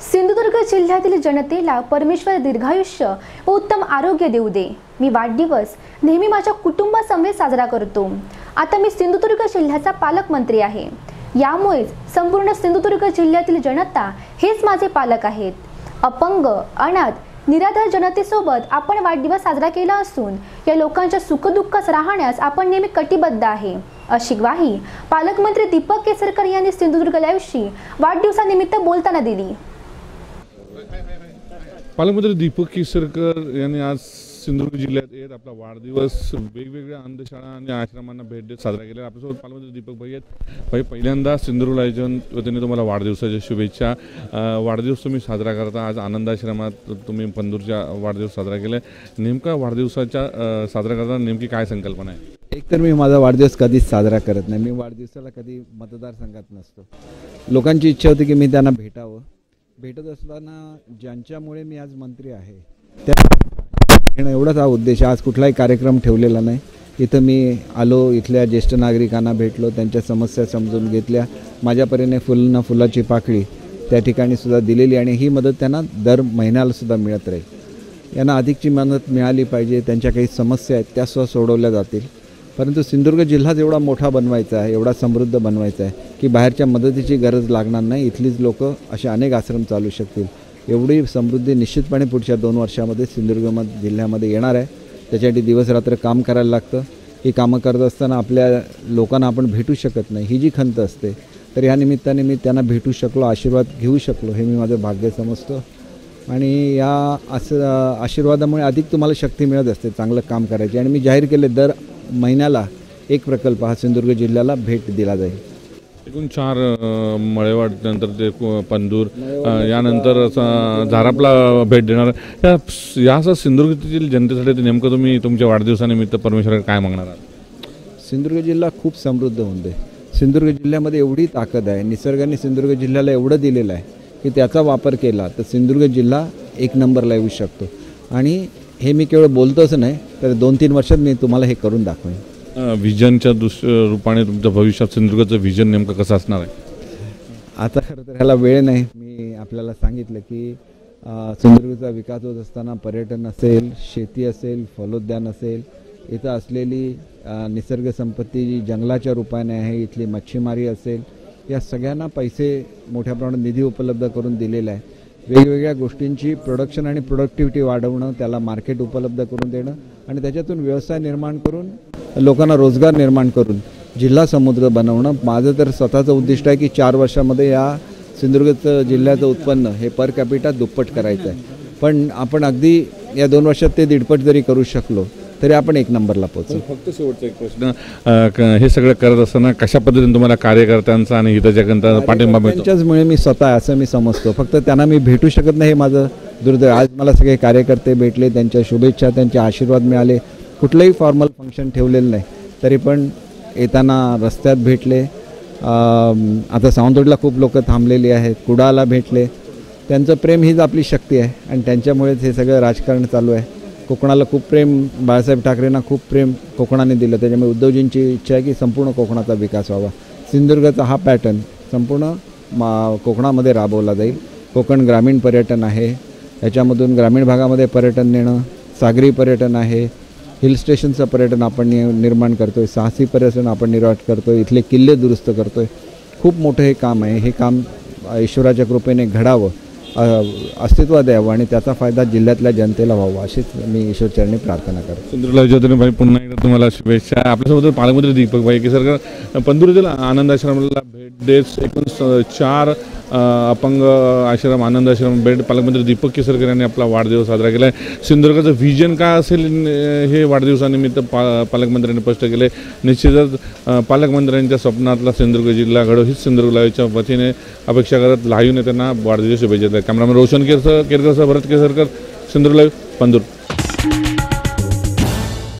सिंधुदुर्ग जिल्ह्यातील जनतेला परमेश्वर दीर्घायुष्य व उत्तम आरोग्य देऊ दे. मी वाढदिवस नेहमी माझ्या कुटुंबासमवेत साजरा करतो. आता मी सिंधुदुर्ग जिल्ह्याचा पालकमंत्री आहे. यामुळेच संपूर्ण सिंधुदुर्ग जिल्ह्यातील जनता हेच माझे पालक आहेत. अपंग अनाथ निराधार जनतेसोबत आपण वाढदिवस साजरा केला असून या लोकांच्या सुखदुःखास राहण्यास आपण नेहमी कटिबद्ध आहे. अशी ग्वाही पालकमंत्री दीपक केसरकर यांनी सिंधुदुर्ग लाईव्हशी वाढदिवसानिमित्त बोलताना दिली. पालकमंत्री दीपक केसरकर यांनी आज सिंधुदुर्ग जिल्ह्यात येत आपला वाढदिवस वेगवेगळ्या अंधशाळा आणि आश्रमांना भेट देत साजरा केला आपल्यासोबत पालकमंत्री दीपक भाई आहेत. भाई पहिल्यांदा सिंधुदुर्ग आयोजन वतीने तुम्हाला वाढदिवसाच्या शुभेच्छा. वाढदिवस तुम्ही साजरा करता. आज आनंदाश्रमात तुम्ही पंधूरच्या वाढदिवस साजरा केला नेमका वाढदिवसाच्या साजरा करताना नेमकी काय संकल्पना आहे? एकतर मी माझा वाढदिवस कधीच साजरा करत नाही. मी वाढदिवसाला कधी मतदारसंघात नसतो. लोकांची इच्छा होती की मी त्यांना भेटावं. भेटत असताना ज्यांच्यामुळे मी आज मंत्री आहे त्या घेणं एवढाच हा उद्देश आज कुठलाही कार्यक्रम ठेवलेला नाही. इथं मी आलो इथल्या ज्येष्ठ नागरिकांना भेटलो त्यांच्या समस्या समजून घेतल्या. माझ्या परीने फुल फुलाची पाकळी त्या ठिकाणी सुद्धा दिलेली आणि ही मदत त्यांना दर महिन्याला सुद्धा मिळत राहील. यांना अधिकची मदत मिळाली पाहिजे. त्यांच्या काही समस्या आहेत त्या सुद्धा सोडवल्या जातील. परंतु सिंधुदुर्ग जिल्हाच एवढा मोठा बनवायचा आहे एवढा समृद्ध बनवायचा आहे की बाहेरच्या मदतीची गरज लागणार नाही. इथलीच लोक असे अनेक आश्रम चालू शकतील. एवढी समृद्धी निश्चितपणे पुढच्या दोन वर्षामध्ये सिंधुदुर्ग जिल्ह्यामध्ये येणार आहे. त्याच्यासाठी दिवसरात्र काम करायला लागतं. ही कामं करत असताना आपल्या लोकांना आपण भेटू शकत नाही. ही जी खंत असते तर ह्या निमित्ताने मी त्यांना भेटू शकलो आशीर्वाद घेऊ शकलो हे मी माझं भाग्य समजतो. आणि या असं आशीर्वादामुळे अधिक तुम्हाला शक्ती मिळत असते चांगलं काम करायची. आणि मी जाहीर केले दर महिन्याला एक प्रकल्प हा सिंधुदुर्ग जिल्ह्याला भेट दिला जाईल. एकूण चार मळेवाड नंतर ते पंदूर यानंतर असं झारापला भेट देणार. या या असं सिंधुदुर्गातील जनतेसाठी नेमकं तुम्ही तुमच्या वाढदिवसानिमित्त परमेश्वराकडे काय मागणार आहात? सिंधुदुर्ग जिल्हा खूप समृद्ध होऊन दे. सिंधुदुर्ग जिल्ह्यामध्ये एवढी ताकद आहे निसर्गाने सिंधुदुर्ग जिल्ह्याला एवढं दिलेलं आहे की त्याचा वापर केला तर सिंधुदुर्ग जिल्हा एक नंबरला येऊ शकतो. आणि हे मी केवळ बोलतोच नाही तर दोन तीन वर्षात मी तुम्हाला हे करून दाखवेन. व्हिजनच्या दुस रूपाने तुमच्या भविष्यात सिंधुदुर्गाचं व्हिजन नेमकं कसं असणार आहे? आता खरं तर ह्याला वेळ नाही. मी आपल्याला सांगितलं की सिंधुदुर्गचा विकास होत असताना पर्यटन असेल शेती असेल फलोद्यान असेल इथं असलेली निसर्ग संपत्ती जी जंगलाच्या रूपाने आहे इथली मच्छीमारी असेल या सगळ्यांना पैसे मोठ्या प्रमाणात निधी उपलब्ध करून दिलेला आहे. वेगवेगळ्या गोष्टींची प्रोडक्शन आणि प्रोडक्टिव्हिटी वाढवणं त्याला मार्केट उपलब्ध करून देणं आणि त्याच्यातून व्यवसाय निर्माण करून लोकांना रोजगार निर्माण करून जिल्हा समुद्र बनवणं. माझं तर स्वतःचं उद्दिष्ट आहे की चार वर्षामध्ये या सिंधुदुर्गचं जिल्ह्याचं उत्पन्न हे पर कॅपिटा दुप्पट करायचं आहे पण आपण अगदी या दोन वर्षात ते दीडपट जरी करू शकलो तरी आपण एक नंबरला पोहोचू. फक्त शेवटचा एक प्रश्न हे सगळं करत असताना कशा पद्धतीने तुम्हाला कार्यकर्त्यांचा आणि हिताच्या पाठिंबा मिळतो? त्यांच्याचमुळे मी स्वतः आहे असं मी समजतो. फक्त त्यांना मी भेटू शकत नाही हे माझं दुर्दैव. आज मला सगळे कार्यकर्ते भेटले त्यांच्या शुभेच्छा त्यांचे आशीर्वाद मिळाले. कुठलंही फॉर्मल फंक्शन ठेवलेलं नाही. तरी पण येताना रस्त्यात भेटले. आता सावंतवाडीला खूप लोक थांबलेली आहेत. कुडाला भेटले. त्यांचं प्रेम हीच आपली शक्ती आहे. आणि त्यांच्यामुळेच हे सगळं राजकारण चालू आहे. कोकणाला खूप प्रेम बाळासाहेब ठाकरेंना खूप प्रेम कोकणाने दिलं. त्याच्यामुळे उद्धवजींची इच्छा आहे की संपूर्ण कोकणाचा विकास व्हावा. सिंधुदुर्गाचा हा पॅटर्न संपूर्ण मा कोकणामध्ये राबवला जाईल. कोकण ग्रामीण पर्यटन आहे. याच्यामधून ग्रामीण भागामध्ये पर्यटन नेणं सागरी पर्यटन आहे. हिल स्टेशनचं पर्यटन आपण नि निर्माण करतो आहे साहसी पर्यटन आपण निर्माण करतो आहे इथले किल्ले दुरुस्त करतो आहे खूप मोठं हे काम आहे. हे काम ईश्वराच्या कृपेने घडावं. अस्तित्वात यावं आणि त्याचा फायदा जिल्ह्यातल्या जनतेला व्हावा अशीच मी ईश्वरचरणी प्रार्थना करतो. सिंधुदुर्ग योजने पुन्हा एकदा तुम्हाला शुभेच्छा. आपल्यासोबत पालकमंत्री दीपक भाई केसरकर. पंधूर जिल्हा आनंद आश्रमाला भेट देत एकूण चार अपंग आश्रम आनंद आश्रम बेड पालकमंत्री दीपक केसरकर यांनी आपला वाढदिवस साजरा केला आहे सिंधुदुर्गाचं व्हिजन काय असेल हे वाढदिवसानिमित्त पा पालकमंत्र्यांनी स्पष्ट केले निश्चितच पालकमंत्र्यांच्या स्वप्नातला सिंधुदुर्ग जिल्हा घडो हीच सिंधुदुर्ग लाईव्हच्या वतीने अपेक्षा करत लाईव्ह नेत्यांना वाढदिवस शुभेच्छा देतात कॅमेरामॅन रोशन केसर केरकर भरत केसरकर सिंधुदुर्ग लाईव्ह पंधूर.